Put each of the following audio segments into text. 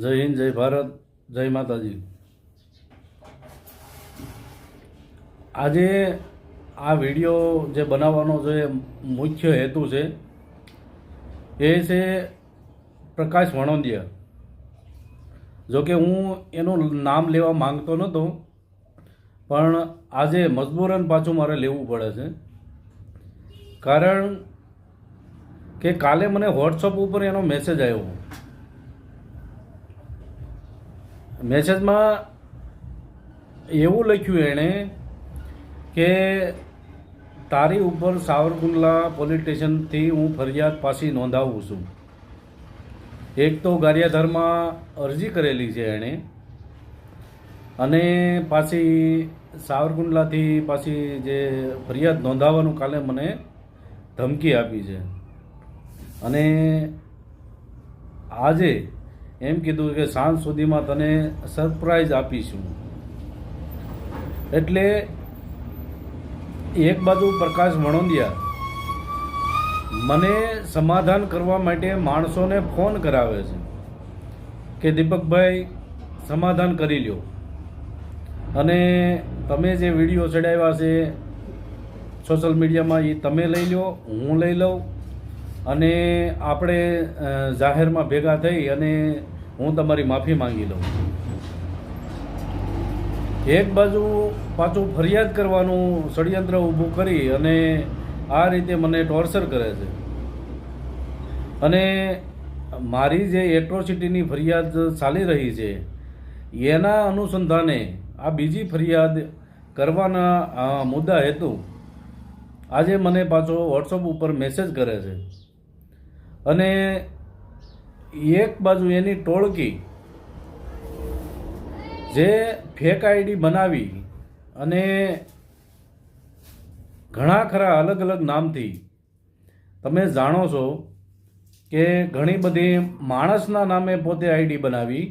જય હિન્દ, જય ભારત, જય માતાજી. આજે આ વીડિયો જે બનાવવાનો જે મુખ્ય હેતુ છે, એ છે પ્રકાશ વણોંદિયા. જો કે હું એનું નામ લેવા માંગતો નહોતો પણ આજે મજબૂરન પાછું મારે લેવું પડે છે. કારણ કે કાલે મને વોટ્સઅપ ઉપર એનો મેસેજ આવ્યો. મેસેજમાં એવું લખ્યું એણે કે તારી ઉપર સાવરકુંડલા પોલીસ સ્ટેશનથી હું ફરિયાદ પાછી નોંધાવું છું. એક તો ગારિયાધારમાં અરજી કરેલી છે એણે અને પાછી સાવરકુંડલાથી પાછી જે ફરિયાદ નોંધાવવાનું કાલે મને ધમકી આપી છે. અને આજે એમ કીધું કે સાંજ સુધીમાં તને સરપ્રાઈઝ આપીશું. એટલે એક બાજુ પ્રકાશ વણોંદિયા, મને સમાધાન કરવા માટે માણસોને ફોન કરાવે છે કે દીપકભાઈ સમાધાન કરી લ્યો. અને તમે જે વીડિયો ચડાવ્યા છે સોશિયલ મીડિયામાં એ તમે લઈ લો હું લઈ લઉં. અને આપણે જાહેરમાં ભેગા થઈ અને હું તમારી માફી માંગી લઉં. એક બાજુ પાછું ફરિયાદ કરવાનું ષડયંત્ર ઊભું કરી અને આ રીતે મને ટોર્ચર કરે છે. અને મારી જે એટ્રોસિટીની ફરિયાદ ચાલી રહી છે, એના અનુસંધાને આ બીજી ફરિયાદ કરવાના મુદ્દા હેતુ આજે મને પાછો વોટ્સઅપ ઉપર મેસેજ કરે છે. અને એક બાજુ એની ટોળકી જે ફેક આઈડી બનાવી અને ઘણા ખરા અલગ અલગ નામથી તમે જાણો છો કે ઘણી બધી માણસના નામે પોતે આઈડી બનાવી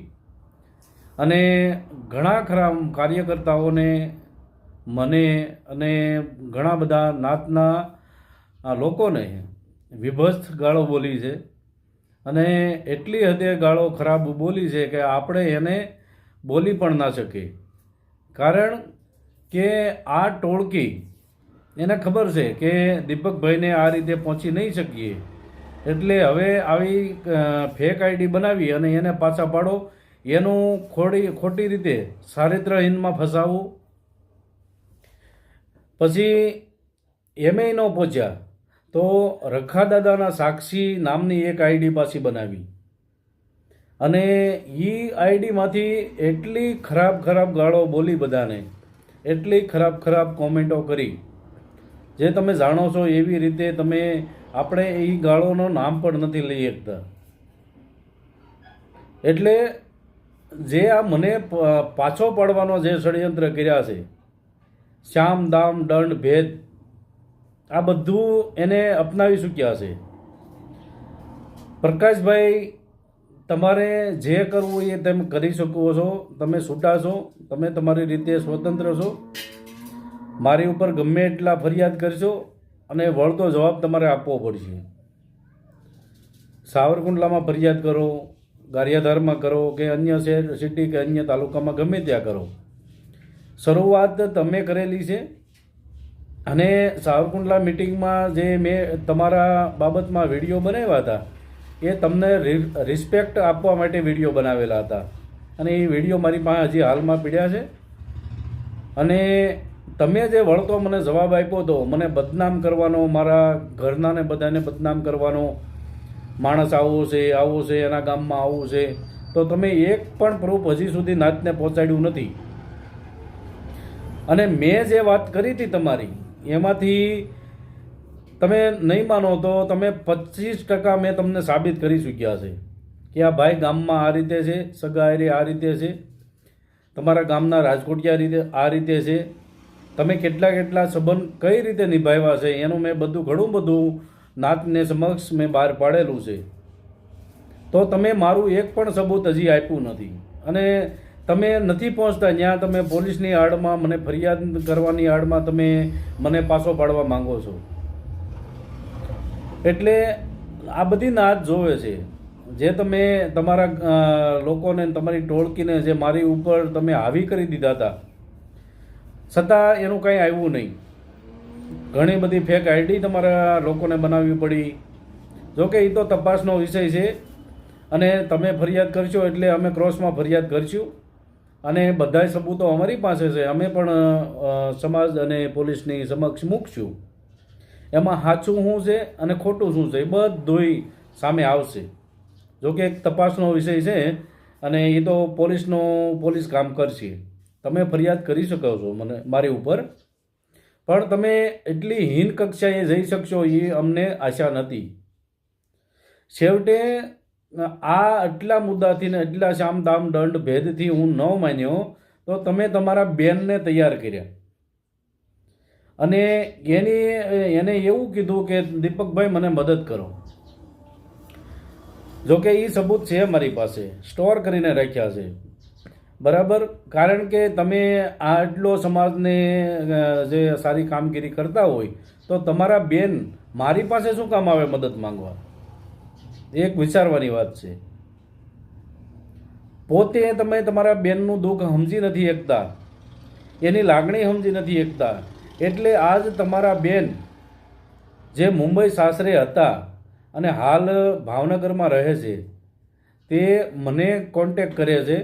અને ઘણા ખરા કાર્યકર્તાઓને મને અને ઘણા બધા નાતના લોકોને વિભસ્ત ગાળો બોલી છે. અને એટલી હદે ગાળો ખરાબ બોલી છે કે આપણે એને બોલી પણ ના શકીએ. કારણ કે આ ટોળકી, એને ખબર છે કે દીપકભાઈને આ રીતે પહોંચી નહીં શકીએ. એટલે હવે આવી ફેક આઈડી બનાવી અને એને પાછા પાડો. એનું ખોડી, ખોટી રીતે ચારિત્રહીનમાં ફસાવવું પછી એમએ ન પહોંચ્યા. તો રખાદાદાના સાક્ષી નામની એક આઈડી પાછી બનાવી. અને એ આઈડીમાંથી એટલી ખરાબ ખરાબ ગાળો બોલી બધાને, એટલી ખરાબ ખરાબ કોમેન્ટો કરી. જે તમે જાણો છો એવી રીતે તમે આપણે એ ગાળોનો નામ પણ નથી લઈ શકતા. એટલે જે આ મને પાછો પાડવાનો જે ષડયંત્ર કર્યા છે, શ્યામ, દામ, દંડ, ભેદ આ બધું એને અપનાવી ચૂક્યા છે. પ્રકાશભાઈ, તમારે જે કરવું એ તમે કરી શકો છો. તમે છૂટા છો. તમે તમારી રીતે સ્વતંત્ર છો. મારી ઉપર ગમે એટલા ફરિયાદ કરશો અને વળતો જવાબ તમારે આપવો પડશે. સાવરકુંડલામાં ફરિયાદ કરો, ગારિયાધારમાં કરો કે અન્ય શહેર, સિટી કે અન્ય તાલુકામાં ગમે ત્યાં કરો. શરૂઆત તમે કરેલી છે. અને સાવરકુંડલા મિટિંગમાં જે મેં તમારા બાબતમાં વીડિયો બનાવ્યા હતા, એ તમને રિસ્પેક્ટ આપવા માટે વીડિયો બનાવેલા હતા. અને એ વીડિયો મારી પાસે હજી હાલમાં પીડ્યા છે. અને તમે જે વળતો મને જવાબ આપ્યો હતો, મને બદનામ કરવાનો, મારા ઘરનાને બધાને બદનામ કરવાનો, માણસ આવો છે આવો છે, એના ગામમાં આવું છે, તો તમે એક પણ પ્રૂફ હજી સુધી નાતને પહોંચાડ્યું નથી. અને મેં જે વાત કરી હતી તમારી એમાંથી તમે નહીં માનો તો તમે પચીસ ટકા મેં તમને સાબિત કરી ચૂક્યા છે કે આ ભાઈ ગામમાં આ રીતે છે સગાયરી આ રીતે છે, તમારા ગામના રાજકોટિયા રીતે આ રીતે છે, તમે કેટલા કેટલા સંબંધ કઈ રીતે નિભાવ્યા છે, એનું મેં બધું ઘણું બધું નાતને સમક્ષ મેં બહાર પાડેલું છે. તો તમે મારું એક પણ સબૂત હજી આપ્યું નથી. અને તમે નથી પહોંચતા ત્યાં તમે પોલીસની આડમાં, મને ફરિયાદ કરવાની આડમાં તમે મને પાછો પાડવા માંગો છો. એટલે આ બધી નાદ જોવે છે. જે તમે તમારા લોકોને તમારી ટોળકીને જે મારી ઉપર તમે હાવી કરી દીધા હતા છતાં એનું કંઈ આવ્યું નહીં. ઘણી બધી ફેક આઈડી તમારા લોકોને બનાવવી પડી. જોકે એ તો તપાસનો વિષય છે. અને તમે ફરિયાદ કરશો એટલે અમે ક્રોસમાં ફરિયાદ કરશું. અને બધાય સબૂતો અમારી પાસે છે. અમે પણ સમાજ અને પોલીસની સમક્ષ મૂકશું એમાં સાચું શું છે અને ખોટું શું છે એ બધુંય સામે આવશે. જો કે એક તપાસનો વિષય છે અને એ તો પોલીસનો, પોલીસ કામ કરશે. તમે ફરિયાદ કરી શકો છો મને, મારી ઉપર. પણ તમે એટલી હીન કક્ષાએ જઈ શકશો એ અમને આશા નથી. છેવટે આ આટલા મુદ્દાથી ને એટલા શામ દામ દંડ ભેદથી હું ન માન્યો, તો તમે તમારા બેનને તૈયાર કર્યા. અને એની, એને એવું કીધું કે, દીપકભાઈ, મને મદદ કરો. જોકે એ સબૂત છે મારી પાસે, સ્ટોર કરીને રાખ્યા છે. બરાબર? કારણ કે તમે આટલો સમાજને જે સારી કામગીરી કરતા હોય, તો તમારા બેન મારી પાસે શું કામ આવે મદદ માંગવા? એક વિચારવાની વાત છે. પોતે તમે તમારા બેનનું દુઃખ સમજી નથી શકતા. એની લાગણી સમજી નથી શકતા. એટલે આજ તમારા બેન જે મુંબઈ સાસરે હતા અને હાલ ભાવનગરમાં રહે છે, તે મને કોન્ટેક કરે છે.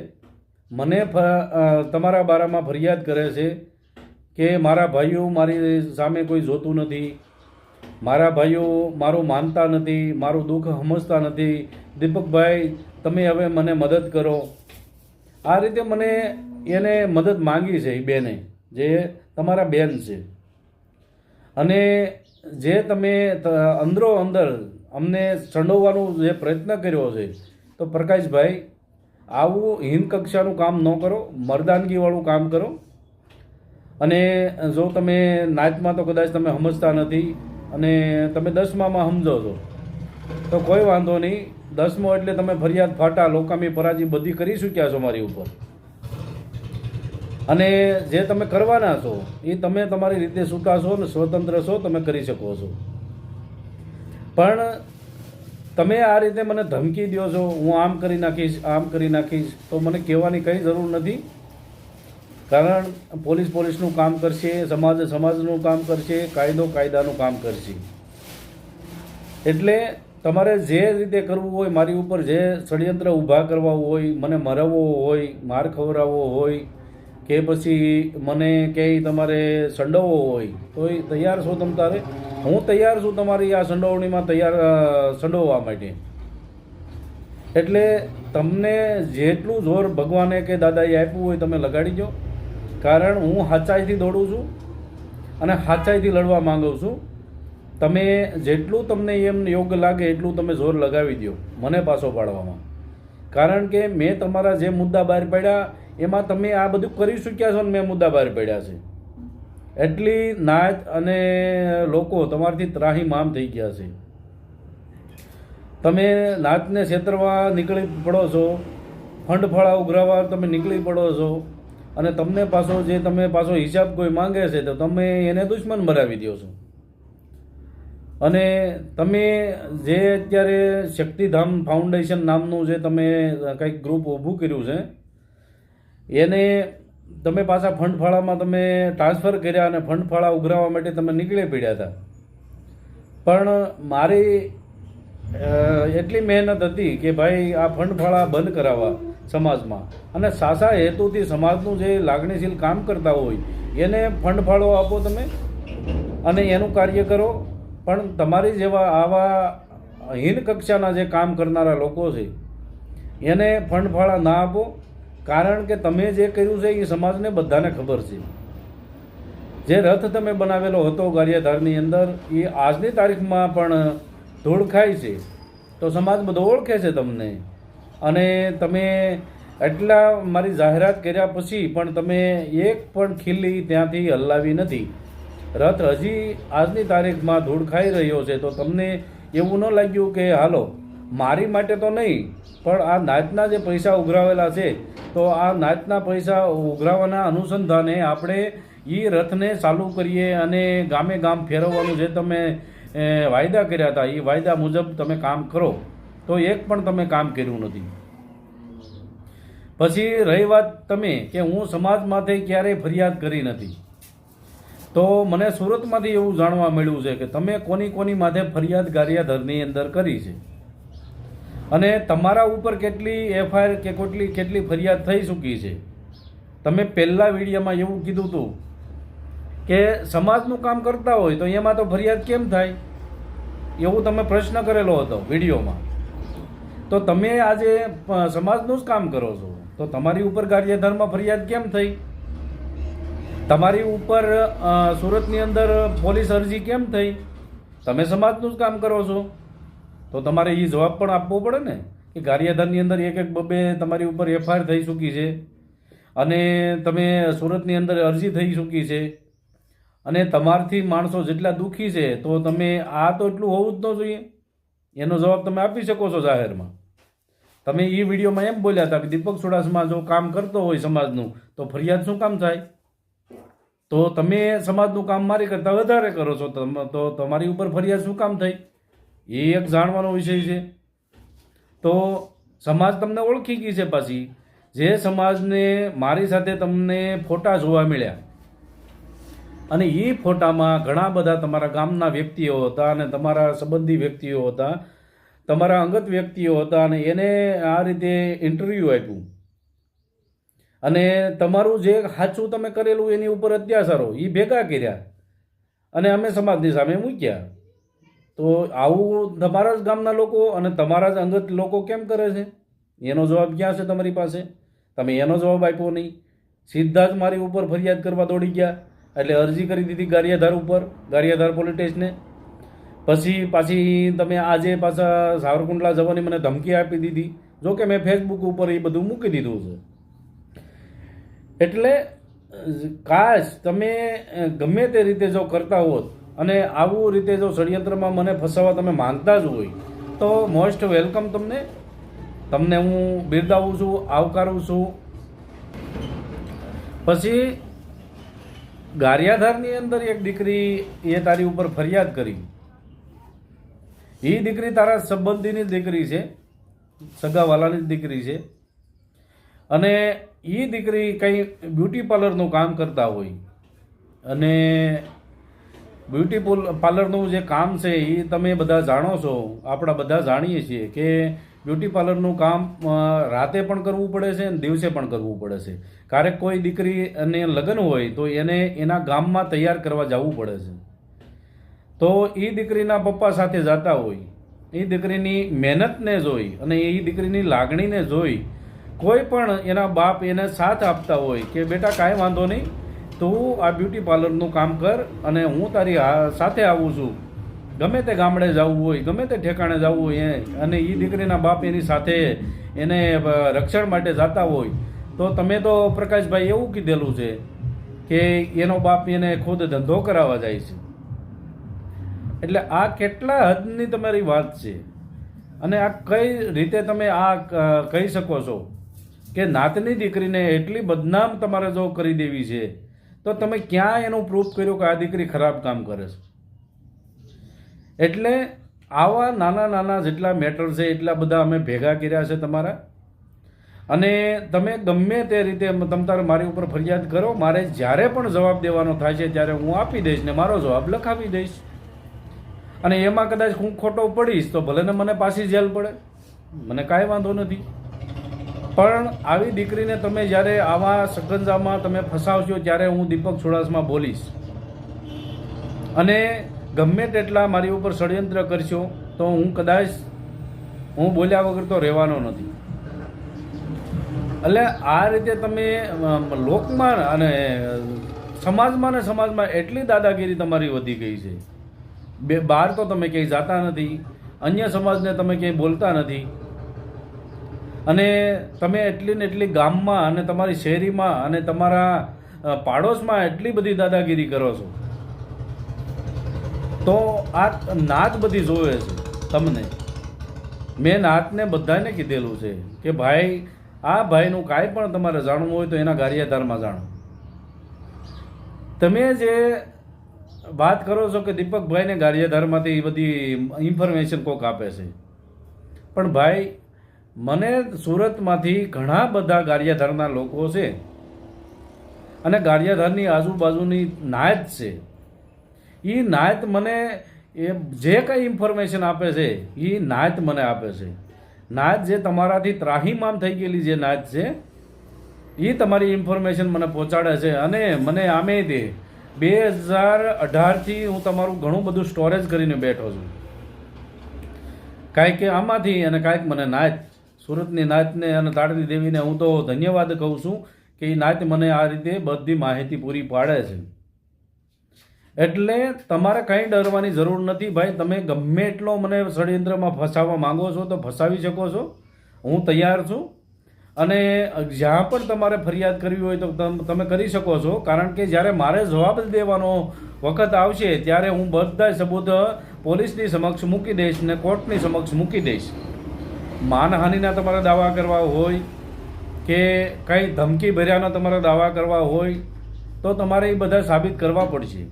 મને તમારા બારામાં ફરિયાદ કરે છે કે મારા ભાઈઓ મારી સામે કોઈ જોતું નથી. મારા ભાઈઓ, મારું માનતા નથી, મારું દુઃખ સમજતા નથી. દીપકભાઈ, તમે હવે મને મદદ કરો. આ રીતે મને એને મદદ માંગી છે એ બેને, જે તમારા બેન છે. અને જે તમે અંદરો અંદર અમને સંડોવવાનો જે પ્રયત્ન કર્યો છે, તો પ્રકાશભાઈ, આવું હીન કક્ષાનું કામ ન કરો, મર્દાનગીવાળું કામ કરો. અને જો તમે નાચમાં તો કદાચ તમે સમજતા નથી અને તમે દસમામાં સમજો છો. તો કોઈ વાંધો નહીં. દસમો એટલે તમે ફરિયાદ ફાટા, લોકામી પરાજી બધી કરી ચૂક્યા છો મારી ઉપર. અને જે તમે કરવાના છો, એ તમે તમારી રીતે છૂટાશો છો ને સ્વતંત્ર છો, તમે કરી શકો છો. પણ તમે આ રીતે મને ધમકી દો છો, હું આમ કરી નાખીશ, આમ કરી નાખીશ, તો મને કહેવાની કંઈ જરૂર નથી. કારણ પોલીસ પોલીસનું કામ કરશે, સમાજ સમાજનું કામ કરશે, કાયદો કાયદાનું કામ કરશે. એટલે તમારે જે રીતે કરવું હોય, મારી ઉપર જે ષડયંત્ર ઊભા કરવા હોય, મને મરાવવો હોય, માર ખવડાવવો હોય, કે પછી મને ક્યાંય તમારે સંડવવો હોય તો એ તૈયાર છો તમ તારે? હું તૈયાર છું તમારી આ સંડોવણીમાં તૈયાર સંડોવવા માટે. એટલે તમને જેટલું જોર ભગવાને કે દાદાએ આપ્યું હોય, તમે લગાડી દો. કારણ હું સાચાઈથી દોડું છું અને સાચાઈથી લડવા માંગુ છું. તમે જેટલું તમને એમ યોગ્ય લાગે એટલું તમે જોર લગાવી દો, મને પાછો પાડવામાં. કારણ કે મેં તમારા જે મુદ્દા બહાર પાડ્યા, એમાં તમે આ બધું કરી ચૂક્યા છો ને મેં મુદ્દા બહાર પાડ્યા છે. એટલી નાચ અને લોકો તમારાથી ત્રાહીમામ થઈ ગયા છે. તમે નાચને છેતરવા નીકળી પડો છો ફંડ ફળા ઉઘરાવા તમે નીકળી પડો છો. અને તમને પાછો જે તમે પાછો હિસાબ કોઈ માંગે છે, તો તમે એને દુશ્મન બનાવી દો છો. અને તમે જે અત્યારે શક્તિધામ ફાઉન્ડેશન નામનું જે તમે કંઈક ગ્રુપ ઊભું કર્યું છે, એને તમે પાછા ફંડ ફાળામાં તમે ટ્રાન્સફર કર્યા અને ફંડ ફાળા ઉઘરાવવા માટે તમે નીકળી પડ્યા હતા. પણ મારી એટલી મહેનત હતી કે ભાઈ આ ફંડ ફાળા બંધ કરાવવા. સમાજમાં. અને સાસા હેતુથી સમાજનું જે લાગણીશીલ કામ કરતા હોય, એને ફંડ ફાળો આપો તમે અને એનું કાર્ય કરો. પણ તમારી જેવા આવા હીન કક્ષાના જે કામ કરનારા લોકો છે, એને ફંડ ફાળા ના આપો. કારણ કે તમે જે કર્યું છે એ સમાજને બધાને ખબર છે. જે રથ તમે બનાવેલો હતો ગારિયાધારની અંદર, એ આજની તારીખમાં પણ ધૂળ ખાય છે. તો સમાજ બધો ઓળખે છે તમને. અને તમે એટલા મારી જાહેરાત કર્યા પછી પણ તમે એક પણ ખીલ્લી ત્યાંથી હલાવી નથી. રથ હજી આજની તારીખમાં ધૂળ ખાઈ રહ્યો છે, તો તમને એવું ન લાગ્યું કે, હાલો, મારી માટે તો નહીં, પણ આ નાચના જે પૈસા ઉઘરાવેલા છે, તો આ નાચના પૈસા ઉઘરાવાના અનુસંધાને આપણે એ રથને ચાલુ કરીએ અને ગામે ગામ ફેરવવાનું જે તમે વાયદા કર્યા હતા એ વાયદા મુજબ તમે કામ કરો. તો એક પણ તમે કામ કર્યું નથી. પછી રહી વાત તમે કે હું સમાજમાંથી ક્યારેય ફરિયાદ કરી નથી. તો મને સુરતમાંથી એવું જાણવા મળ્યું છે કે તમે કોની કોની માથે ફરિયાદ ગારિયાધરની અંદર કરી છે. અને તમારા ઉપર કેટલી એફઆઈઆર કે કેટલી કેટલી ફરિયાદ થઈ ચૂકી છે. તમે પહેલાં વિડીયોમાં એવું કીધું હતું કે સમાજનું કામ કરતા હોય તો એમાં તો ફરિયાદ કેમ થાય? એવું તમે પ્રશ્ન કરેલો હતો વિડીયોમાં. તો તમે આજે સમાજનું જ કામ કરો છો. તો તમારી ઉપર કાર્યધર્મ ફરિયાદ કેમ થઈ? તમારી ઉપર સુરતની અંદર પોલીસ અરજી કેમ થઈ? તમે સમાજનું જ કામ કરો છો. તો તમારે એ જવાબ પણ આપવો પડે ને, કે કાર્યધરની અંદર એક એક બબે તમારી ઉપર એફઆઈઆર થઈ ચૂકી છે. અને તમે સુરતની અંદર અરજી થઈ ચૂકી છે. અને તમારથી માણસો જેટલા દુઃખી છે, તો તમે આ તો એટલું હોવું જ ન જોઈએ. એનો જવાબ તમે આપી શકો છો જાહેરમાં. તમે એ વિડીયોમાં એમ બોલ્યા હતા કે દીપક ચુડાસમા જો કામ કરતો હોય સમાજનું, તો ફરિયાદ શું કામ થાય? તો તમે સમાજનું કામ મારી કરતાં વધારે કરો છો તો તમારી ઉપર ફરિયાદ શું કામ થઈ? એ એક જાણવાનો વિષય છે. તો સમાજ તમને ઓળખી ગઈ છે પાછી. જે સમાજને મારી સાથે તમને ફોટા જોવા મળ્યા. અને એ ફોટામાં ઘણા બધા તમારા ગામના વ્યક્તિઓ હતા અને તમારા સંબંધી વ્યક્તિઓ હતા. તમારા અંગત વ્યક્તિઓ હતા અને એને આ રીતે ઇન્ટરવ્યૂ આપ્યું. અને તમારું જે સાચું તમે કરેલું એની ઉપર અત્યાચારો એ ભેગા કર્યા. અને અમે સમાજની સામે મૂક્યા. તો આવું તમારા જ ગામના લોકો અને તમારા જ અંગત લોકો કેમ કરે છે? એનો જવાબ ક્યાં છે તમારી પાસે? તમે એનો જવાબ આપ્યો નહીં. સીધા જ મારી ઉપર ફરિયાદ કરવા દોડી ગયા. એટલે અરજી કરી દીધી ગારિયાધાર ઉપર, ગારિયાધાર પોલીસ સ્ટેશને. પછી પાછી તમે આજે પાછા સાવરકુંડલા જવાની મને ધમકી આપી દીધી. જો કે મેં ફેસબુક ઉપર એ બધું મૂકી દીધું છે. એટલે, કાશ તમે ગમે તે રીતે જો કરતા હોત અને આવું રીતે જો ષડયંત્રમાં મને ફસાવવા તમે માંગતા જ હોય, તો મોસ્ટ વેલકમ તમને. તમને હું બિરદાવું છું, આવકારું છું. પછી, ગારિયાધારની અંદર એક દીકરી એ તારી ઉપર ફરિયાદ કરી. એ દીકરી તારા સંબંધીની દીકરી છે, સગાવાલાની દીકરી છે. અને એ દીકરી કંઈ બ્યુટી પાર્લરનું કામ કરતા હોય. અને બ્યુટી પાર્લરનું જે કામ છે એ તમે બધા જાણો છો, આપણા બધા જાણીએ છીએ કે બ્યુટી પાર્લરનું કામ રાતે પણ કરવું પડે છે અને દિવસે પણ કરવું પડે છે. ક્યારેક કોઈ દીકરી અને લગ્ન હોય તો એને એના ગામમાં તૈયાર કરવા જવું પડે છે. તો એ દીકરીના પપ્પા સાથે જતા હોય એ દીકરીની મહેનતને જોઈ અને એ દીકરીની લાગણીને જોઈ, કોઈ પણ એના બાપ એને સાથ આપતા હોય કે બેટા કાંઈ વાંધો નહીં, તું આ બ્યુટી પાર્લરનું કામ કર અને હું તારી સાથે આવું છું. ગમે તે ગામડે જવું હોય, ગમે તે ઠેકાણે જવું હોય અને એ દીકરીના બાપ એની સાથે એને રક્ષણ માટે જતા હોય, તો તમે તો પ્રકાશભાઈ એવું કીધેલું છે કે એનો બાપ એને ખુદ ધંધો કરાવવા જાય છે. એટલે આ કેટલા હદની તમારી વાત છે? અને આ કઈ રીતે તમે આ કહી શકો છો કે નાતની દીકરીને એટલી બદનામ તમારે જો કરી દેવી છે, તો તમે ક્યાં એનું પ્રૂફ કર્યું કે આ દીકરી ખરાબ કામ કરે છે? એટલે આવા નાના નાના જેટલા મેટર છે, એટલા બધા અમે ભેગા કર્યા છે તમારા. અને તમે ગમે તે રીતે તમ તારે મારી ઉપર ફરિયાદ કરો, મારે જ્યારે પણ જવાબ દેવાનો થાય છે, ત્યારે હું આપી દઈશ ને મારો જવાબ લખાવી દઈશ. અને એમાં કદાચ હું ખોટો પડીશ તો ભલે ને મને પાછી જેલ પડે. મને કાંઈ વાંધો નથી. પણ આવી દીકરીને તમે જ્યારે આવા સગંજામાં તમે ફસાવશો ત્યારે હું દીપક ચુડાસમા બોલીશ. અને ગમે તેટલા મારી ઉપર ષડયંત્ર કરશો તો હું કદાચ હું બોલ્યા વગર તો રહેવાનો નથી. એટલે આ રીતે તમે લોકમાં અને સમાજમાં ને સમાજમાં એટલી દાદાગીરી તમારી વધી ગઈ છે. બે બહાર તો તમે ક્યાંય જાતા નથી, અન્ય સમાજને તમે ક્યાંય બોલતા નથી. અને તમે એટલી ને એટલી ગામમાં અને તમારી શેરીમાં અને તમારા પાડોશમાં એટલી બધી દાદાગીરી કરો છો. તો આ નાત બધી જોવે છે તમને. મેં નાતને બધાને કીધેલું છે કે ભાઈ, આ ભાઈનું કાંઈ પણ તમારે જાણવું હોય તો એના ગારિયાધારમાં જાણો. તમે જે વાત કરો છો કે દીપકભાઈને ગારિયાધારમાંથી બધી ઇન્ફોર્મેશન કોક આપે છે? પણ ભાઈ, મને સુરતમાંથી ઘણા બધા ગારિયાધારના લોકો છે. અને ગારિયાધારની આજુબાજુની નાયત છે. એ નાયત મને એ જે કંઈ ઇન્ફોર્મેશન આપે છે એ નાયત મને આપે છે. નાયત જે તમારાથી ત્રાહીમામ થઈ ગયેલી જે નાયત છે એ તમારી ઇન્ફોર્મેશન મને પહોંચાડે છે અને મને આમે તે બે હજાર અઢારથી હું તમારું ઘણું બધું સ્ટોરેજ કરીને બેઠો છું. કાંઈક આમાંથી અને કાંઈક મને નાચ સુરતની નાચને અને તાડની દેવીને હું તો ધન્યવાદ કહું છું કે એ નાચ મને આ રીતે બધી માહિતી પૂરી પાડે છે. એટલે તમારે કંઈ ડરવાની જરૂર નથી ભાઈ, તમે ગમે એટલો મને ષડયંત્રમાં ફસાવવા માંગો છો તો ફસાવી શકો છો. હું તૈયાર છું. અને જ્યાં પણ તમારે ફરિયાદ કરવી હોય તો તમ- કરી શકો છો. કારણ કે જ્યારે મારે જવાબ દેવાનો વખત આવશે, ત્યારે હું બધા સબૂત પોલીસની સમક્ષ મૂકી દઈશ ને કોર્ટની સમક્ષ મૂકી દઈશ. માનહાનિના તમારે દાવા કરવા હોય કે કંઈ ધમકી ભર્યાના તમારે દાવા કરવા હોય, તો તમારે એ બધા સાબિત કરવા પડશે.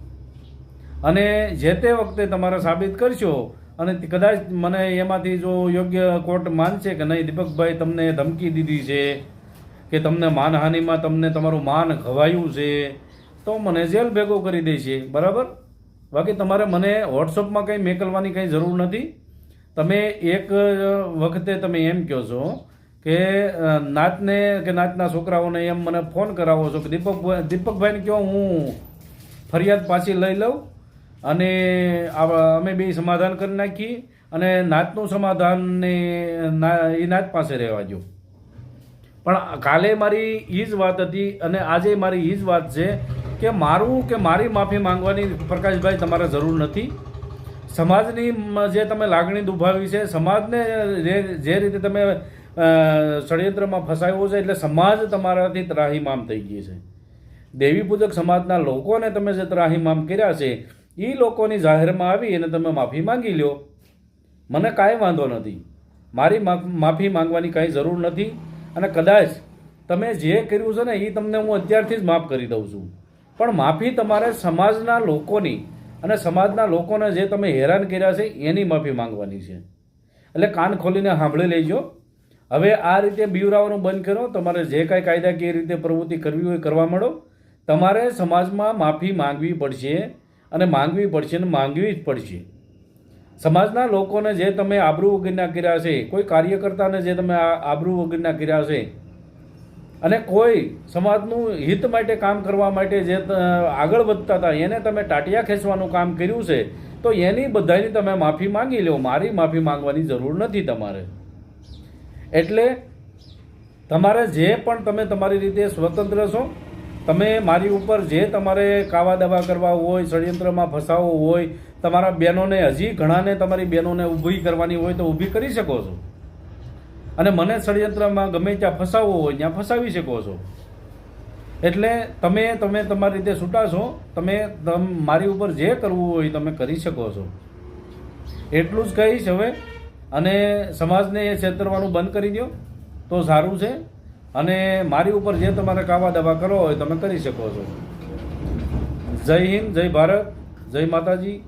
અને જે તે વખતે તમારે સાબિત કરશો અને કદાચ મને એમાંથી જો યોગ્ય કોર્ટ માનશે કે નહીં, દીપકભાઈ તમને ધમકી દીધી છે કે તમને માનહાનિમાં તમને તમારું માન ખવાયું છે, તો મને જેલ ભેગો કરી દેશે, બરાબર? બાકી તમારે મને વોટ્સઅપમાં કંઈ મેકલવાની કંઈ જરૂર નથી. તમે એક વખતે તમે એમ કહો છો કે નાતને કે નાતના છોકરાઓને એમ મને ફોન કરાવો છો કે દીપક દીપકભાઈને કહો હું ફરિયાદ પાછી લઈ લઉં. અને અમે બે સમાધાન કરી નાખીએ અને નાતનું સમાધાન ને એ નાત પાસે રહેવા જો પણ કાલે મારી એ જ વાત હતી અને આજે મારી એ જ વાત છે કે મારું કે મારી માફી માંગવાની પ્રકાશભાઈ તમારે જરૂર નથી. સમાજની જે તમે લાગણી દુભાવી છે, સમાજને જે રીતે તમે ષડયંત્રમાં ફસાયો છે એટલે સમાજ તમારાથી ત્રાહીમામ થઈ ગઈ છે. દેવી પૂજક સમાજના લોકોને તમે જે ત્રાહીમામ કર્યા છે એ લોકોની જાહેરમાં આવી અને તમે માફી માંગી લ્યો. મને કાંઈ વાંધો નથી. મારી માફી માંગવાની કાંઈ જરૂર નથી અને કદાચ તમે જે કર્યું છે ને એ તમને હું અત્યારથી જ માફ કરી દઉં છું. પણ માફી તમારે સમાજના લોકોની અને સમાજના લોકોને જે તમે હેરાન કર્યા છે એની માફી માંગવાની છે. એટલે કાન ખોલીને સાંભળી લેજો. હવે આ રીતે બીવરાવાનું બંધ કરો. તમારે જે કાંઈ કાયદાકીય રીતે પ્રવૃત્તિ કરવી હોય કરવા માંડો. તમારે સમાજમાં માફી માંગવી પડશે. અને માંગવી પડશે અને માંગવી જ પડશે. સમાજના લોકોને જે તમે આબરૂ વગરના કર્યા છે, કોઈ કાર્યકર્તાને જે તમે આબરૂ વગરના કર્યા છે, અને કોઈ સમાજનું હિત માટે કામ કરવા માટે જે આગળ વધતા હતા, એને તમે ટાટિયા ખેંચવાનું કામ કર્યું છે, તો એની બધાની તમે માફી માંગી લો. મારી માફી માંગવાની જરૂર નથી તમારે. એટલે તમારે જે પણ તમે તમારી રીતે સ્વતંત્ર છો તમે મારી ઉપર જે તમારે કાવા દાવા કરવા હોય, ષડયંત્રમાં ફસાવવો હોય, તમારા બહેનોને, હજી ઘણાને તમારી બહેનોને ઊભી કરવાની હોય તો ઊભી કરી શકો છો. અને મને ષડયંત્રમાં ગમે ત્યાં ફસાવવો હોય, ત્યાં ફસાવી શકો છો. એટલે તમે તમે તમારી રીતે છૂટા છો તમ, મારી ઉપર જે કરવું હોય તમે કરી શકો છો. એટલું જ કહીશ હવે. અને સમાજને એ છેતરવાનું બંધ કરી દો તો સારું છે. અને મારી ઉપર જે તમારે કાવા દાવા કરવો હોય, તમે કરી શકો છો. જય હિન્દ, જય ભારત, જય માતાજી.